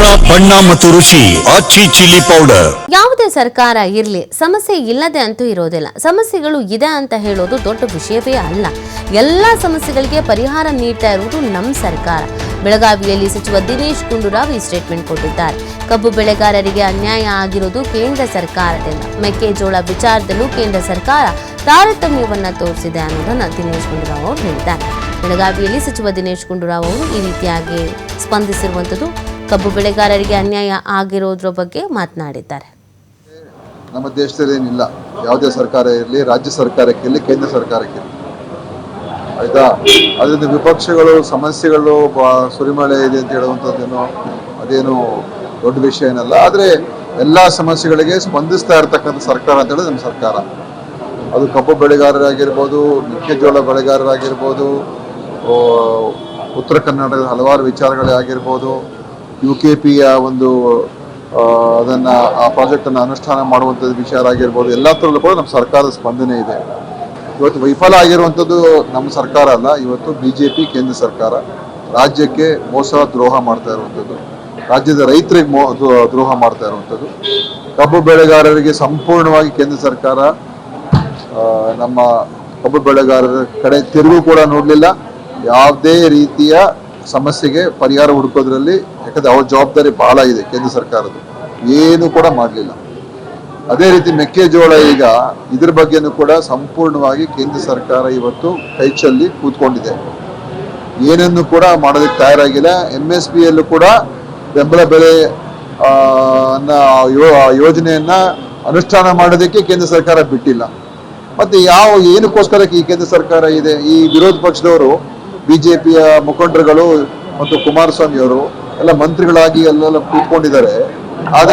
ಖಾರ ಬಣ್ಣ ಮತ್ತು ರುಚಿ ಆಚಿ ಚಿಲ್ಲಿ ಪೌಡರ್. ಯಾವುದೇ ಸರ್ಕಾರ ಇರಲಿ, ಸಮಸ್ಯೆ ಇಲ್ಲದೆ ಅಂತೂ ಇರೋದಿಲ್ಲ. ಸಮಸ್ಯೆಗಳು ಇದೆ ಅಂತ ಹೇಳೋದು ದೊಡ್ಡ ವಿಷಯವೇ ಅಲ್ಲ. ಎಲ್ಲ ಸಮಸ್ಯೆಗಳಿಗೆ ಪರಿಹಾರ ನೀಡ್ತಾ ಇರುವುದು ನಮ್ಮ ಸರ್ಕಾರ. ಬೆಳಗಾವಿಯಲ್ಲಿ ಸಚಿವ ದಿನೇಶ್ ಗುಂಡೂರಾವ್ ಈ ಸ್ಟೇಟ್ಮೆಂಟ್ ಕೊಟ್ಟಿದ್ದಾರೆ. ಕಬ್ಬು ಬೆಳೆಗಾರರಿಗೆ ಅನ್ಯಾಯ ಆಗಿರೋದು ಕೇಂದ್ರ ಸರ್ಕಾರದಿಂದ. ಮೆಕ್ಕೆಜೋಳ ವಿಚಾರದಲ್ಲೂ ಕೇಂದ್ರ ಸರ್ಕಾರ ತಾರತಮ್ಯವನ್ನ ತೋರಿಸಿದೆ ಅನ್ನೋದನ್ನ ದಿನೇಶ್ ಗುಂಡೂರಾವ್ ಅವರು ಹೇಳಿದ್ದಾರೆ. ಬೆಳಗಾವಿಯಲ್ಲಿ ಸಚಿವ ದಿನೇಶ್ ಗುಂಡೂರಾವ್ ಅವರು ಈ ರೀತಿಯಾಗಿ ಸ್ಪಂದಿಸಿರುವಂಥದ್ದು ಕಬ್ಬು ಬೆಳೆಗಾರರಿಗೆ ಅನ್ಯಾಯ ಆಗಿರೋದ್ರ ಬಗ್ಗೆ ಮಾತನಾಡಿದ್ದಾರೆ. ನಮ್ಮ ದೇಶದಲ್ಲಿ ಏನಿಲ್ಲ, ಯಾವುದೇ ಸರ್ಕಾರ ಇರಲಿ, ರಾಜ್ಯ ಸರ್ಕಾರಕ್ಕೆ ಇರಲಿ, ಕೇಂದ್ರ ಸರ್ಕಾರಕ್ಕೆ ಇರಲಿ. ಆಯ್ತಾ? ಅದರಿಂದ ವಿಪಕ್ಷಗಳು, ಸಮಸ್ಯೆಗಳು, ಬಾ, ಸುರಿಮಳೆ ಇದೆ ಅಂತ ಹೇಳುವಂಥದ್ದೇನು, ಅದೇನು ದೊಡ್ಡ ವಿಷಯ ಏನಲ್ಲ. ಆದರೆ ಎಲ್ಲ ಸಮಸ್ಯೆಗಳಿಗೆ ಸ್ಪಂದಿಸ್ತಾ ಇರ್ತಕ್ಕಂಥ ಸರ್ಕಾರ ಅಂತ ಹೇಳಿದ್ರೆ ನಮ್ಮ ಸರ್ಕಾರ. ಅದು ಕಬ್ಬು ಬೆಳೆಗಾರರಾಗಿರ್ಬೋದು ಮೆಕ್ಕೆಜೋಳ ಬೆಳೆಗಾರರಾಗಿರ್ಬೋದು ಉತ್ತರ ಕರ್ನಾಟಕದ ಹಲವಾರು ವಿಚಾರಗಳೇ ಆಗಿರ್ಬೋದು. ಯು ಕೆ ಪಿಯ ಒಂದು ಅದನ್ನು, ಆ ಪ್ರಾಜೆಕ್ಟ್ ಅನ್ನು ಅನುಷ್ಠಾನ ಮಾಡುವಂಥದ್ದು ವಿಚಾರ ಆಗಿರ್ಬೋದು, ಎಲ್ಲ ಕೂಡ ನಮ್ಮ ಸರ್ಕಾರದ ಸ್ಪಂದನೆ ಇದೆ. ಇವತ್ತು ವಿಫಲ ಆಗಿರುವಂಥದ್ದು ನಮ್ಮ ಸರ್ಕಾರ ಅಲ್ಲ, ಇವತ್ತು ಬಿ ಜೆ ಪಿ ಕೇಂದ್ರ ಸರ್ಕಾರ ರಾಜ್ಯಕ್ಕೆ ಮೋಸ, ದ್ರೋಹ ಮಾಡ್ತಾ ಇರುವಂಥದ್ದು. ರಾಜ್ಯದ ರೈತರಿಗೆ ಮೋ, ದ್ರೋ- ದ್ರೋಹ ಮಾಡ್ತಾ ಇರುವಂಥದ್ದು. ಕಬ್ಬು ಬೆಳೆಗಾರರಿಗೆ ಸಂಪೂರ್ಣವಾಗಿ ಕೇಂದ್ರ ಸರ್ಕಾರ ನಮ್ಮ ಕಬ್ಬು ಬೆಳೆಗಾರರ ಕಡೆ ತಿರುವು ಕೂಡ ನೋಡಲಿಲ್ಲ. ಯಾವುದೇ ರೀತಿಯ ಸಮಸ್ಯೆಗೆ ಪರಿಹಾರ ಹುಡುಕೋದ್ರಲ್ಲಿ ಯಾಕಂದ್ರೆ ಅವ್ರ ಜವಾಬ್ದಾರಿ ಬಹಳ ಇದೆ ಕೇಂದ್ರ ಸರ್ಕಾರದ ಏನು ಕೂಡ ಮಾಡಲಿಲ್ಲ. ಅದೇ ರೀತಿ ಮೆಕ್ಕೆಜೋಳ ಈಗ ಇದ್ರ ಬಗ್ಗೆನೂ ಕೂಡ ಸಂಪೂರ್ಣವಾಗಿ ಕೇಂದ್ರ ಸರ್ಕಾರ ಇವತ್ತು ಕೈಚಲ್ಲಿ ಕೂತ್ಕೊಂಡಿದೆ. ಏನನ್ನು ಕೂಡ ಮಾಡೋದಕ್ಕೆ ತಯಾರಾಗಿಲ್ಲ. ಎಂ ಎಸ್ ಪಿಯಲ್ಲೂ ಕೂಡ ಬೆಂಬಲ ಬೆಲೆ ಯೋಜನೆಯನ್ನ ಅನುಷ್ಠಾನ ಮಾಡೋದಕ್ಕೆ ಕೇಂದ್ರ ಸರ್ಕಾರ ಬಿಟ್ಟಿಲ್ಲ. ಮತ್ತೆ ಯಾವ ಏನಕ್ಕೋಸ್ಕರ ಈ ಕೇಂದ್ರ ಸರ್ಕಾರ ಇದೆ? ಈ ವಿರೋಧ ಪಕ್ಷದವರು ಬಿಜೆಪಿಯ ಮುಖಂಡರುಗಳು ಮತ್ತು ಕುಮಾರಸ್ವಾಮಿ ಅವರು ಎಲ್ಲ ಮಂತ್ರಿಗಳಾಗಿ ಅಲ್ಲೆಲ್ಲ ಕೂತ್ಕೊಂಡಿದ್ದಾರೆ. ಆದ್ರೆ